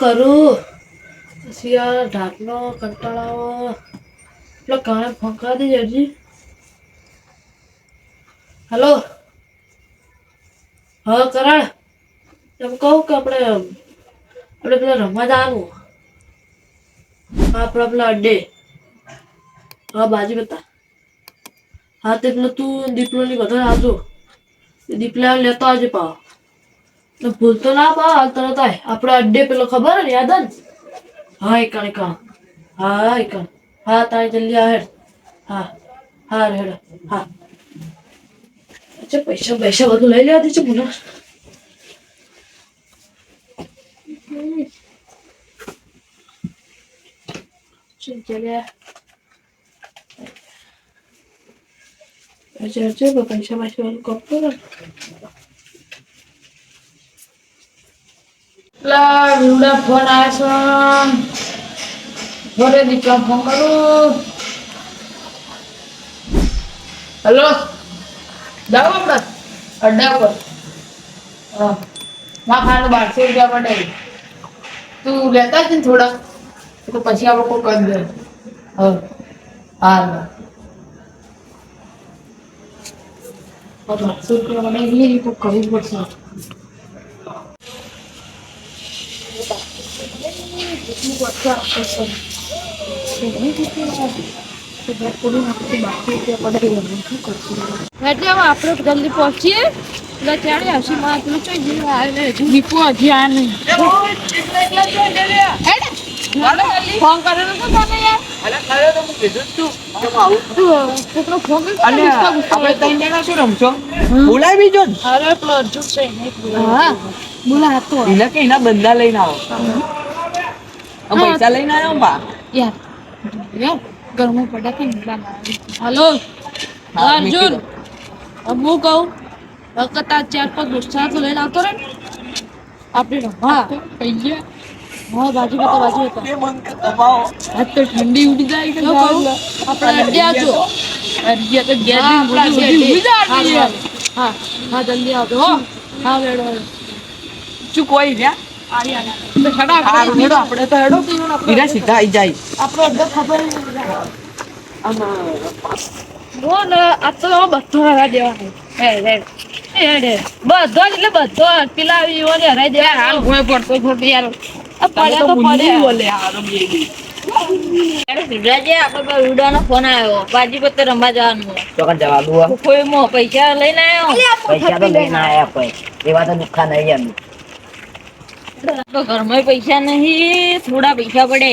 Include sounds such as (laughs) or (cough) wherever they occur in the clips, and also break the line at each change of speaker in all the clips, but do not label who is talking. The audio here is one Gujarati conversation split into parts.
કરું? પછી ઢાકનો કંટાળાવો એટલે કાણે ફંકા કરી હજી. હલો? હા, કરણ. એમ કહું કે આપણે આપણે પેલા રમવા જવાનું. આપણે પેલા અડ્ડે હા, બાજી બતા. હા, તે પેલો તું દીપલોની બધા આવજો. દીપલા લેતો આવજે પાવ તો ભૂલતો ના પા હાલ તરત આય. આપણે અડ્ડે પેલો ખબર ને યાદ ને? હા, એકણ એકણ. હા એકણ. હા, તારે જલ્દી આ હેડ. હા હા, હેડ હા. અચ્છા, પૈસા પૈસા બધું લઈ લેવા દેજો અચ્છા પૈસા પૈસા કપતો ને લા વિવડા ફોન આવ્યો છે. ઘરે દીકરા ફોન કરું. હલો? જાઓ આપણે અડ્ડા પર. હા. ખાવાનું બારસો રૂપિયા પડે તું લેતા જ ને થોડા. તો પછી આપણે કોઈ કરી દે. હા. હા બારસો રૂપિયા મને એટલે કોઈ કરવું પડશે. એટલે હવે આપણે જલ્દી પહોંચીએ. એટલે ત્યારે હસી માં પેલું ચોઈ જઈએ આવે દીપુ હજી આ નહીં. ફોન કરેલો તો તને યાર? છે. જ બોલા હતો
કે એના બંદા લઈને આવો. પૈસા લઈને આવ્યો બા?
યાર યાર ઘરમાં પડ્યા છે ને હલો અર્જુન. હું કહું વખત આ ચાર પાંચ ગુસ્સા તો લઈને આવતો રે આપણે હા. હા બાજુ બતા બાજુ તો ઠંડી ઉડી જાય કે આપણે અડ્યા છો.
તો.
હા, હા, જલ્દી આવજો હો. હા વેડો
શું કોઈ રહ્યા?
આપણે
તો હેડો બીજા સીધા આઈ જાય.
આપણો અડ્ડો ખબર હો આ તો બધો હરાઈ દેવાનો. હેડ હેડ એ હેડ હેડ બધો એટલે બધો પેલા યુવાને હરાઈ દેવાનો. હાલ ભોય પડતો પડતો યાર. પડ્યા
તો
તો
બોલે હારો બેબી.
વિરાજે આપણે પર ઉડાનો ફોન આવ્યો. બાજી પત્તે રમવા જવાનું
જવાનું
કોઈ પૈસા લઈને આવ્યો?
પૈસા તો લઈને આયા કોઈ. એવા તો દુઃખા નહીં એમ.
તો ઘરમાં પૈસા નહીં થોડા પૈસા પડે.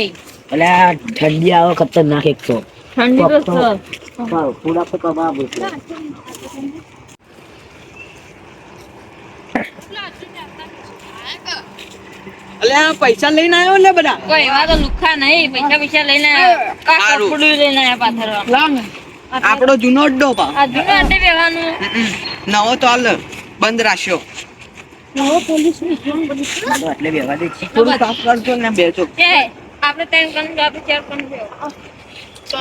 એટલે આ ઠંડી આવે ખતરનાક એક તો.
ઠંડી તો
પૂરા તો કમા.
અલે આ પૈસા લઈને આવ્યો ને બધા?
કોઈ એવા તો લુખ્ખા નહીં પૈસા પૈસા લઈને આવ્યો. કા કપડું લઈને આવ્યા પાથરવા.
આપણો જૂનો અડ્ડો પા
આ જૂનો અડ્ડે બેવાનું
નવો તો હાલ બંધ રાખ્યો.
એટલે વ્યવહાર જ છે.
થોડું સાફ કરજો ને. બેસો
આપણે ત્રણ કણ આપણે ચાર કણ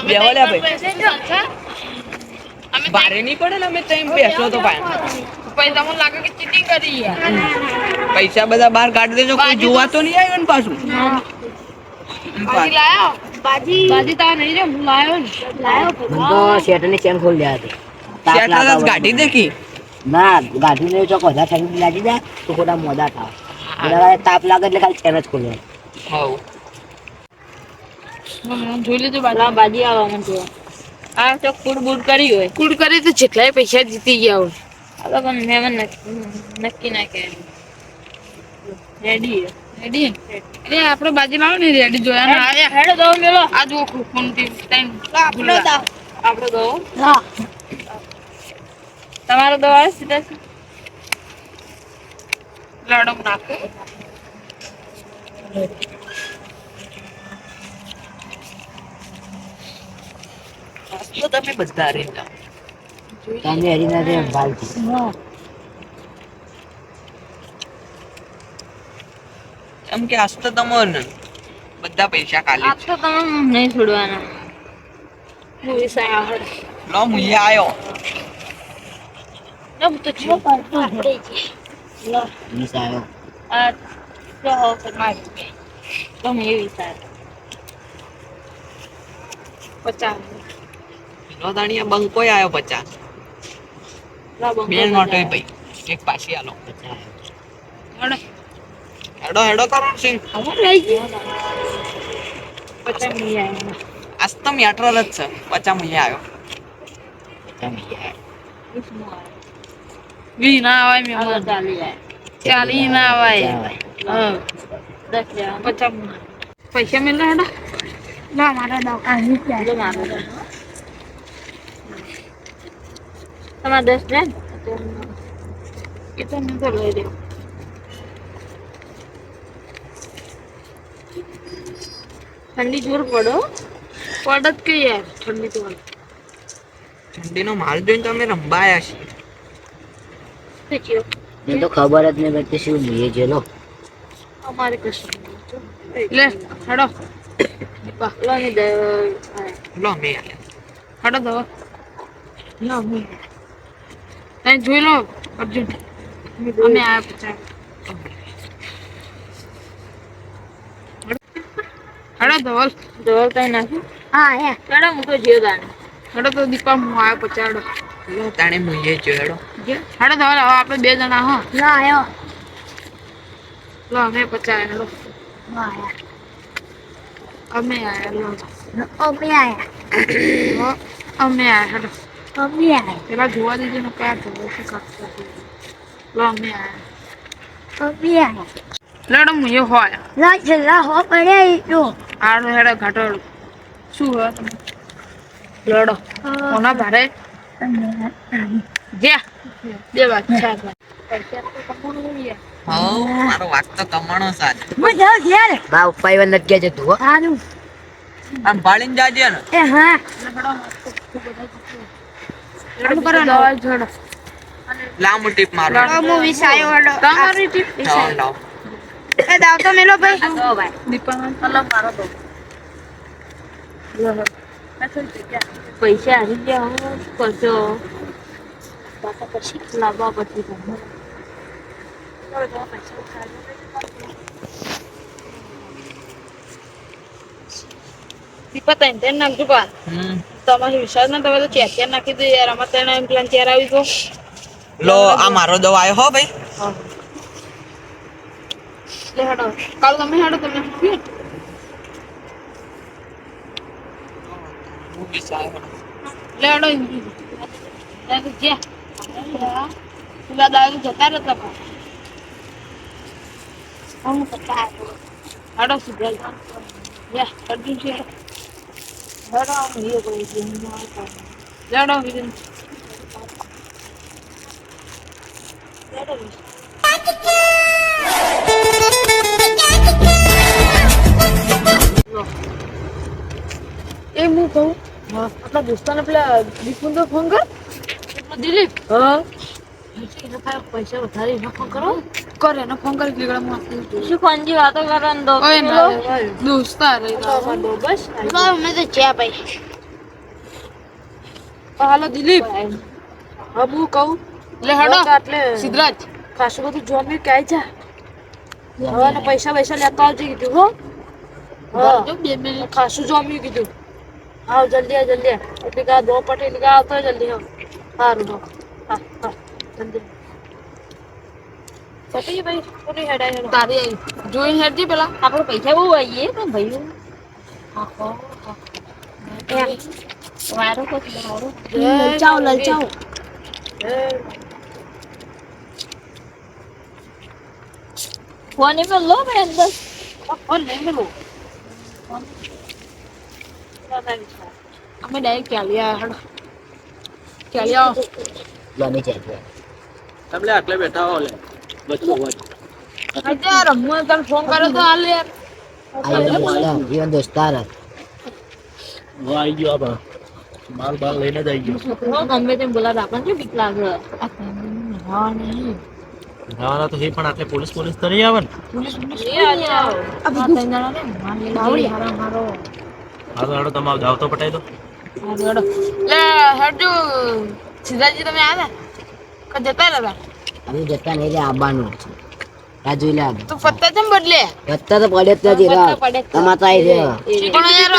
બેહો લે ભાઈ. ભારે નહીં પડે ને અમે ત્રણ બેસો તો
તમને લાગે કે ચીટિંગ કરી
પૈસા બધા બહાર કાઢી દેજો કોઈ જોવા તો નહીં આવ્યો ને પાછું?
બાજી લાયો? બાજી. બાજી તા નહીં રે હું લાયો ને. લાયો
મને તો શેઠની ચેન ખોલી હતી.
તાસ ગાડી દેખી?
ના ગાડી નહીં ચોક વધારે ઠંડી લાગી જાય તો ખોટા મોડા થાવ તાપ લાગે એટલે ખાલી ચેન જ ખોલે
જોઈ લીધું બાજી
બાજી આવા મને આ તો કુડ બુડ કરી હોય
કુડ કરી તો જેટલાય પૈસા જીતી ગયા હોય
આ તો પણ મેં નક્કી ના કે રેડી
રેડી એટલે આપણે બાજી લાવો ને રેડી જોયા ને આયા
હેડો દો મેલો
આ જુઓ ખૂનથી ટાઈમ
આપણો દો આપણો દો
હા
તમારો દવા સીધા સીધા
લડમ નાખો.
તો તમે બધા રેતા
તમે હરીના
એમ કે આજ તો તમને બધા પૈસા કાલે
આજ તો તમે નહીં છોડવાના. લો સાયા હડ ના
આવ્યો
મારી તમે એ વિચાર
પચાસ પેલો દાણીયા બંકોય આયો પચાસ?
લા
બે નોટો
બજાર.
ભાઈ. એક પાછી આલો.
પચાસ
હેડો હેડો કરણ સિંહ
પચાસ આવ્યા
આજ તો મેટ્રો જ છે. પચા મહિયા આવ્યો.
પચાસ
મહિયા આવ્યો.
વી ના આવે
હાલો
મેં
ચાલી
ના આવે
પચાસ.
પૈસા મિલ હેડા ના મારા
જો મારો. તમારે દસ ને
એ તો મેં તો લઈ લેવું?
ઠંડી જોર પડો
પડત કે યાર ઠંડી તો
ઠંડીનો માલ જોઈને તો અમે રંબાયા છીએ.
શું
તો ખબર જ નહીં પડતી શું જોઈએ છે લો.
અમારે કશું લે હડો.
લો ને દે
લો મે
હડો દો લો મે. તમે જોઈ લો અર્જુન. અમે આયા પચાસ હેડો ધવલ
ધવલ કઈ નાખ્યું
હા હે
ચાલો હું તો જીવ દાને
હેડો તો દીપા હું આયો પચાડો
તાણે મુઈએ જો હેડો.
હેડો તો હવે આપણે બે જણા હા. ના આયો. લો અમે પચાય હેડો. અમે આયા લો.
અમે આયા.
અમે આયા હેડો.
અમે આયા.
પેલા જોવા દીધે ને કયા ધવલ શું કરતો લો અમે આયા.
અમે આયા.
લેડો હું હોય
લા છેલ્લા હો પડ્યા ઈ
આડો હેડો ઘાટો શું હોય તમે? લડો ભારે
લાંબુ ટીપ મારો
તમારી ટીપ
લાવ લાવ
એ દાવ તો મેલો ભાઈ.
તો ભાઈ. અલગ મારો તો પૈસા આવી ગયા હું શું કરશો પછી લાવવા પછી. તમને.
દીપા તૈન તૈન નાખજો પા? તમારે વિશ્વાસ ના તમે તો ચેર ચેર નાખી દો યાર. અમારે તૈન એમ પ્લાન ચેર આવી ગયો.
લો આ મારો દવા આવ્યો હો ભાઈ.
કાલ તમે હેડો તમે શું? લે હેડો ત્યાં તો જ્યાં પેલા દાદા જતા રહેતા પણ. હેડો સીધા યા અર્જુન છે. લેડો વિરેન એ હું કહું? આપણા દોસ્તાને પેલા દીપુન તો ફોન કર. દિલીપ? હા. પૈસા વધારે એનો ફોન કરો કર એનો ફોન કરી લીગડા હું
શું ફોનજી વાતો કરો ને દો
ઓય
કિલો?
ના દોસ્તાર બસ
મેં તો ચા ભાઈ
હાલો દિલીપ. હા હું કહું. લે હેડો. સિદ્ધરાજ. ખાસું બધું જોમ્યું ક્યાંય જા. હવે પૈસા પૈસા લેતા આવજે કીધું હો. હા. ખાસું જોમ્યું કીધું. આવ જલ્દી આ જલ્દી આ. એટલે કે આ દો પટે એટલે કે આવતો હોય જલ્દી હા સારું હા હા હા જલ્દી પટી ભાઈ પૂરી હેડાય હેડો તારી આવી જોઈને હેડજી પેલા
આપણે પૈસા બહુ આવીએ તો ભાઈ મારો પછી મારો
લલચાઓ લલચાઓ
ફોન એ લો ભાઈ અંદર
ફોન નહીં મેલો અમે ડાયરેક્ટ ચાલ્યા હેડો. ચાલ્યા
લો નહીં ચાલતું.
તમે આટલે બેઠા હો લે. બચ્ચો હોય
અત્યારે રમવું તને ફોન કર્યો તો હાલ યાર.
આ even મળે. even દોસ્તાર.
હું આવી ગયો આપા માલ બાલ લઈને જ આવી ગયો.
છોકરો ગમે તેમ બોલા આપણને શું બીક લાગે?
જવાના તો એ પણ આટલે પોલીસ પોલીસ તો નહીં આવે ને?
એ આજે આવો.
હા તો હેડો તમે જાવ તો પટાઈ દો.
લે હેડજો. સિદ્ધાજી તમે આવ્યા કે જતા રહ્યા
હું જતા નહીં એટલે આવવાનું છે. આ જોઈ લે
તું પત્તા કેમ બદલે
પત્તા તો પડે જ નથી રા તમાર તો આઈ રહ્યો
પણ યાર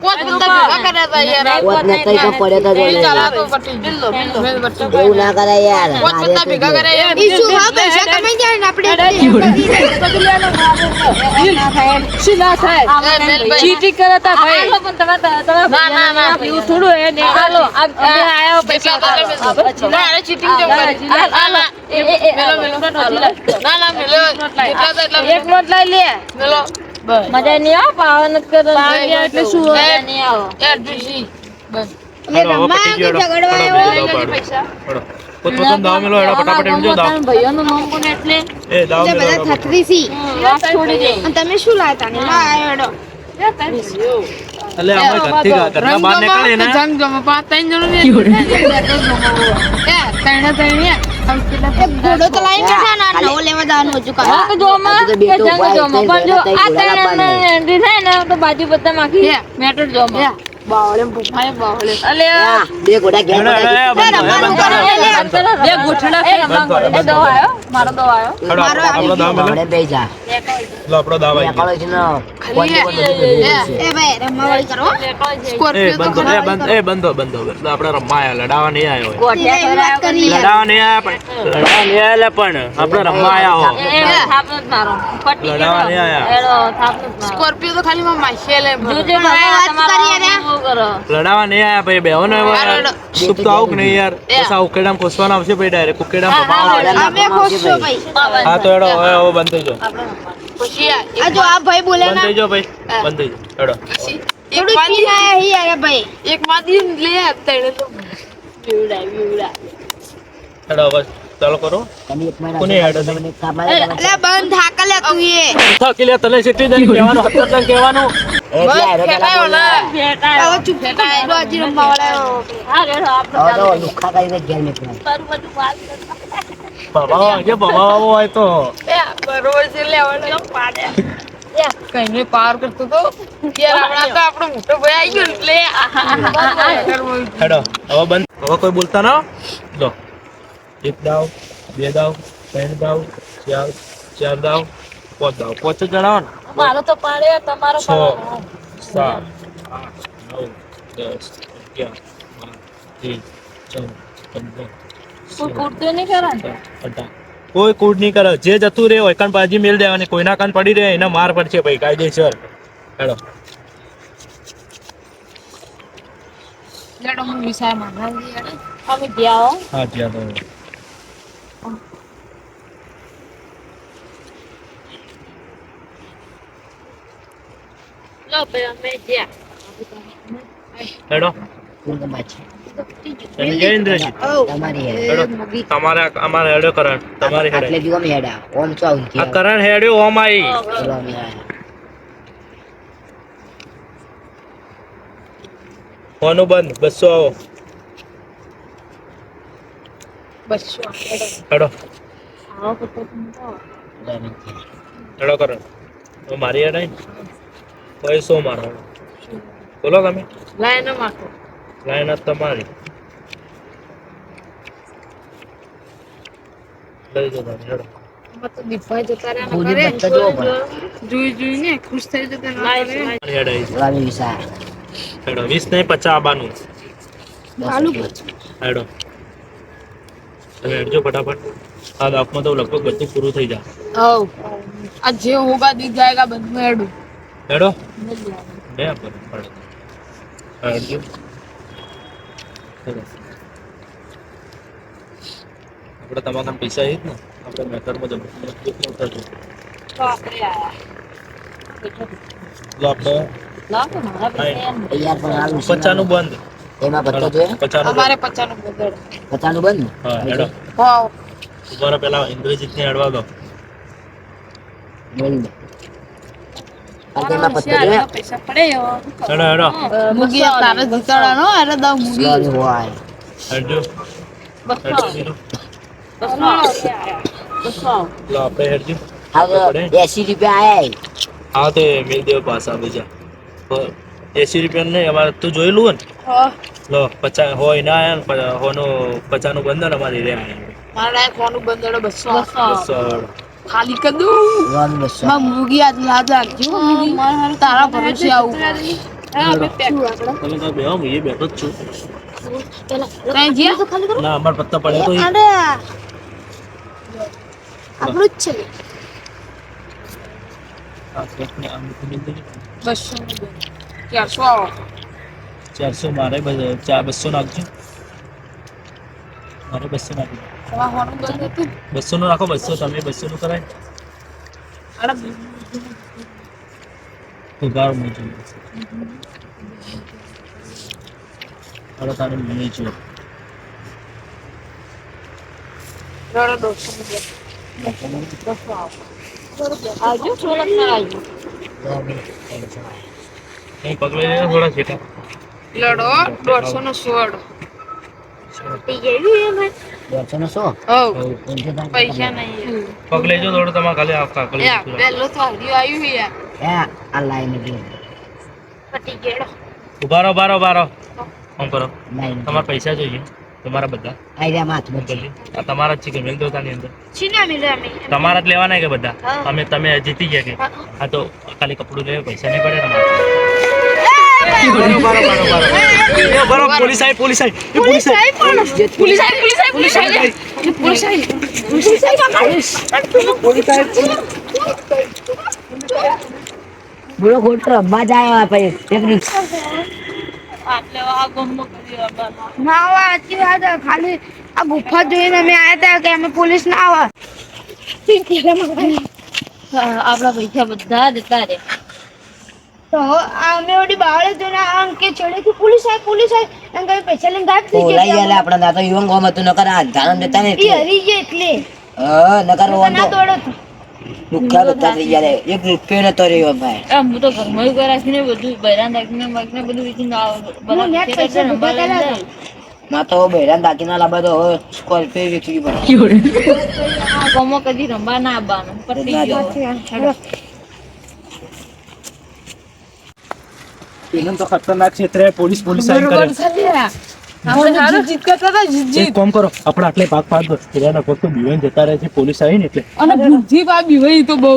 કોત પત્તા ભેગા કર્યા હતા યાર
કોત ને તઈ તો પડે તો જોઈ લે.
ચાલા તો પટી બિલ્લો બિલ્લો
એવું ના કરાય યાર
કોત પત્તા
તો
ભેગા
જો.
કર્યા યાર ઈશુ હા પૈસા કમાઈ જાય ને આપણે
ચીટિંગ કરે તા ભાઈ પણ તમે તમે
ના, ના, ના.
એવું થોડું હે ને આ અમે આયા પૈસા
ના અરે ચીટિંગ કેમ કરી ના ના
એ એ એ
મેલો મેલો ના ના એટલા
એક નોટ લઈ લે. મજા નહીં આવે પાવન જ કરે
એટલે શું
મજા નહીં આવે.
બસ.
પોતપોતાનો દાવ મેલો, ફટાફટ દાવ.
ભાઈઓનું નામ કોને એટલે
એ, દાવ મેલો, હેડો.
વાત છોડી દે.
તમે શું લાવતા ને? ના હેડો
એટલે અમે ઘરથી ઘરના બહાર નીકળીએ ને,
જંગ જમો પાંચ ત્રણ જણો ને (laughs) ત્રણે ત્રણે. ઘોડો તો લાવી બેઠા ને નવો લેવા જવાનું હજુ કાલે
જંગ જોમાં કે જંગ જોમાં પણ જો આ ત્રણ એન્ટ્રી થાય ને તો બાજુ બધા માખી મેટર જોમાં
બાવળે ભૂખાય બાવળે.
અલે.
બે ઘોડા ઘેર
હેડો, હેડો,
પડાવી
એ, બંધ કરો, એ, બંધ કરો.
બે ગોઠડા એ
બંધ.
દો આયો? મારો દો આયો?
હેડો, આપણો આપણો દાવ મેલો.
જા.
લો, આપણો દાવ આવી આયા, લડાવા નહીં આયા લડાવા નહીં પણ નહીં પણ હો. નહીં
સ્કોર્પિયો તો ખાલી
નહીં ભાઈ બેહો ને. સુખ તો આવું કે નહીં યાર? બસ આ ઉકેડામાં ખોસવાના આવશે ભાઈ ડાયરેક્ટ ઉકેડામાં હા તો એડો હવે બંધ થઈ જાઓ.
ખુશી આ જો આ ભાઈ બોલે
બંધ
ના.
થઈ જો ભાઈ. બંધ થઈ હેડો.
થોડું પી આયા હી અરે ભાઈ. એક માંથી લે તણે તો. બીવડા બીવડા
હેડો બસ ચાલો કરો. કોને હેડો
તમને કામ આવે તમે-
અલે બંધ લે તું એ.
થાકી લે તને સિટી દઈને કહેવાનું હતર તને કહેવાનું.
પેલા
ફેટાયો. હવે ચૂપ
હા આપણે. બધું વાત કરતા.
હોય તો
બરોબર છે લેવાનો પાડે કઈ નહીં પાર કરતો તો હમણાં તો ભાઈ આવી ગયો એટલે
હેડો, હવે બંધ. હવે કોઈ બોલતા ના લો એક દાવ બે દાવ ત્રણ દાવ ચાર ચાર દાવ પાંચ દાવ પાંચ જણાવો ને
મારો તો પાડે તમારો
છ સાત આઠ નવ દસ અગિયાર બાર તેર ચૌદ પંદર
કોઈ
કૂડ નહીં કરે જે જતું રહે હોય કાન પાજી મેળ દેવાની કોઈના કાન પડી રહે એને માર પડશે ભાઈ કાયદેસર. હેડો.
લેડો હું વિસાય માનવા
અમે ગયા હા.
જ્યાં તો.
લો ભાઈ અમે ગયા.
હેડો.
કુંડમાં છે. તમારી
અમારે હેડો કરણ. તમારી હેડે.
આટલે જુઓ હેડા. ઓમ છો
આ કરણ હેડ્યો ઓમ આઈ
ચલો અમે આયા.
ફોનું બંધ. બસો આવો.
બસો.
હેડો. હેડો. કરણ. મારી હેડ આઈ શું મારો. બોલો તમે.
લાઈન માકો
લાઈન જ તમારી. લઈ
જતા
હેડ ફટાફટ. તો લગભગ બધું પૂરું થઈ જાય.
આ જે હોગા દી જાયગા બધું હેડું.
હેડો. બે પર હેડજો. ચલો. આપણે તમારા પૈસા એ જ ને આપણે મેટરમાં જમા ઉતરજો
તો આપણે આયા
લો આપણે
લાવ તો મારા પૈસા એમ.
તૈયાર પણ આવું છે.
પચાસનું બંધ.
એમાં પત્તો જોઈએ
અમારે
બંધ.
પચાનું
બંધ ને?
હા હેડો.
વાવ
ઊભા રહો પેલા હેડવા દો.
બોલ તેમાં પત્તો
પૈસા પડે એવો.
હેડો. હેડો
મુગી તારે જીતાડવાનો અરે દા મુગી.
હોય.
હેડજો.
બસો
હેડજો. બીજું.
બસો બસો
લો આપણે હેડજો.
એસી રૂપિયા આયા
હા તે મેલ દેવ પાછા બીજા એસી રૂપિયા નહીં અમારે તું જોયેલું હોય ને? લો પચાસ હોય ના આયા હોનું પચાસનું બંધન અમારી રેમ.
મારા લાયક ફોન બસો
બસો.
ખાલી કરી દઉં
લોન બસો
માં મુગી આજ યાદ રાખજો મુગી. તારા ભરોસે આવું
તમે તો બેહો હું એ બેઠો જ છું
ત્યાં જ્યાં
ના અમાર પત્તા પડે તો ઈ.
આપણું જ છે
આ કોકને આમ મૂકી દેજો.
બસો ચારસો આવો
ચારસો મારે બ- ચાર બસો નાખજો મારે બસો નાખજો બસો નું રાખો બસો તમે બસો નું કરાય ઉગાડ મોજો હવે તારે મને જો
આવજો સોલંગ આવજો.
પગલે થોડા છેટા
લડો દોઢસો નો સોળ
પૈસા
નહીં.
પગ લેજો થોડું તમારે ખાલી આ કાકડી
તો આવ્યું યાર
આ. લાઈન જો.
પટી ગયેલો.
ઊભા રહો ઊભા રહો ઊભા રહો. ફોન કરો. તમારા પૈસા જોઈએ તમારા બધા.
માથ
આ તમારા જ છે કે મેલ દો અંદર?
છીના મિલે અમે.
તમારા જ લેવાના કે બધા. અમે તમે જીતી ગયા કે? આ તો ખાલી કપડું લેવા પૈસા નહીં પડે તમારે.
ના આવે સાચી વાત ખાલી આ ગુફા જોઈને અમે આયા હતા કે અમે પોલીસ ના આવે
આપણા પૈસા બધા જતા રે
તો અમે ઓડી બાવળે જોઈને આમ કે ચડે કે પોલીસ આવી પોલીસ આવી. એમ કરી પૈસા લઈને ગાયબ થઈ ગયા
આપણે ના તો યુવન ગોમ હતું નકર આ દેતા ને એટલે.
હરી ગયા એટલે.
હા નકર ઓન તો દુખા બધા થઈ ગયા એક રૂપિયો નતો રહ્યો ભાઈ.
આમ હું તો ઘરમાં રાખીને બધું બૈરાન રાખીને મગને બધું વેચીને ના બધા
પૈસા
જાય.
ના તો બહેરાન દાકીના લાંબા તો સ્કોર્પિયો વેચવી પડે
આ ગમો કદી રંબા ના આવવાનું પતી ગયો
એકદમ તો ખતરનાક ક્ષેત્ર. પોલીસ પોલીસ આવી કરે. એક કામ કરો આપણે આટલે ભાગ પાડ દો. એના પગ તો બીવાઈને જતા રહે છે પોલીસ આવી એટલે.
અને બુદ્ધિ બાબી હોય તો બહુ.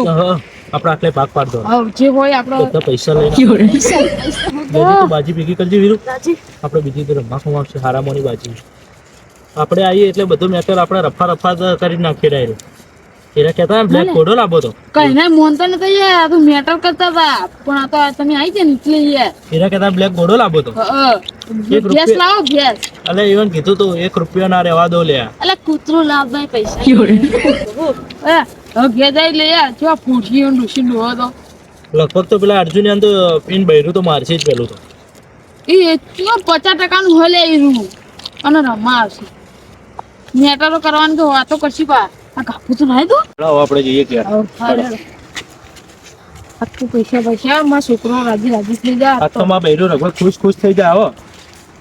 આપણે આટલે ભાગ પાડ દો.
હવ જે હોય આપણો.
પૈસા લઈને. તો બાજી ભેગી કરજે વીરુ. આપણે બીજી તો રમવા ખવાશે હારામોની બાજી. આપણે આવીએ એટલે બધું મેટર આપણે રફા રફા કરી નાખી ડાયરેક્ટ એના કહેતા ને બ્લેક ઘોડો લાવો તો.
કઈ ના મોનતો નતો યાર મેટર કરતા પણ આ તો આ તમે આવી ગયા ને એટલે યાર
એના કહેતા બ્લેક ઘોડો લાવો તો.
ગેસ લાવો ગેસ.
કીધું તું એક રૂપિયો ના રેવા દો લે
એટલે કૂતરો લાભ ભાઈ પૈસા
એ હવે ઘેર લે યાર જો ફૂટી ડોહો તો.
લગભગ તો પેલા અર્જુન તો પીન બૈરું તો મારશે જ પેલું તો.
એ ચો પચાસ ટકાનું હોય લે અને રમા આવશે મેટરો કરવાનું તો વાતો કરશી પા. આ કાપુ તો નાઈ દો.
ચાલો આપણે જઈએ કે
આખું પૈસા પૈસા મારા છોકરો રાજી રાજી થઈ જાય
આ તો માં બૈરું લગભગ ખુશ ખુશ થઈ જાય હો.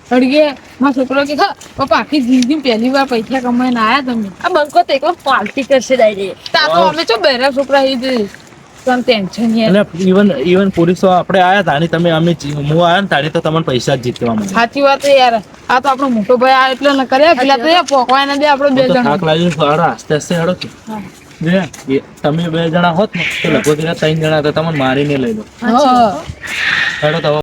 અડગે મારા છોકરો કે "હા, પપ્પા આખી જિંદગી પહેલી વાર પૈસા કમાઈને આયા તમે.
આ બંકો તો એકલો પાર્ટી કરશે ડાયરેક્ટ.
તા તો અમે ચો બૈરા છોકરા એ દે
ઇવન ઇવન પોલીસો આપણે આયા તમે અમે હું આયા ને તો તમને પૈસા જ જીતવા મળે
સાચી વાત છે યાર. આ તો આપણો મોટો ભાઈ આ એટલે ન કર્યા. પેલા તો યાર પોકવાય ના દે આપણે બે
તો
જણ.
થાક છે, આસ્તે આસ્તે કે. તમે બે જણા હોત ને તો લગભગ ત્રણ જણા હતા તમને મારીને લઈ લો. હેડો તો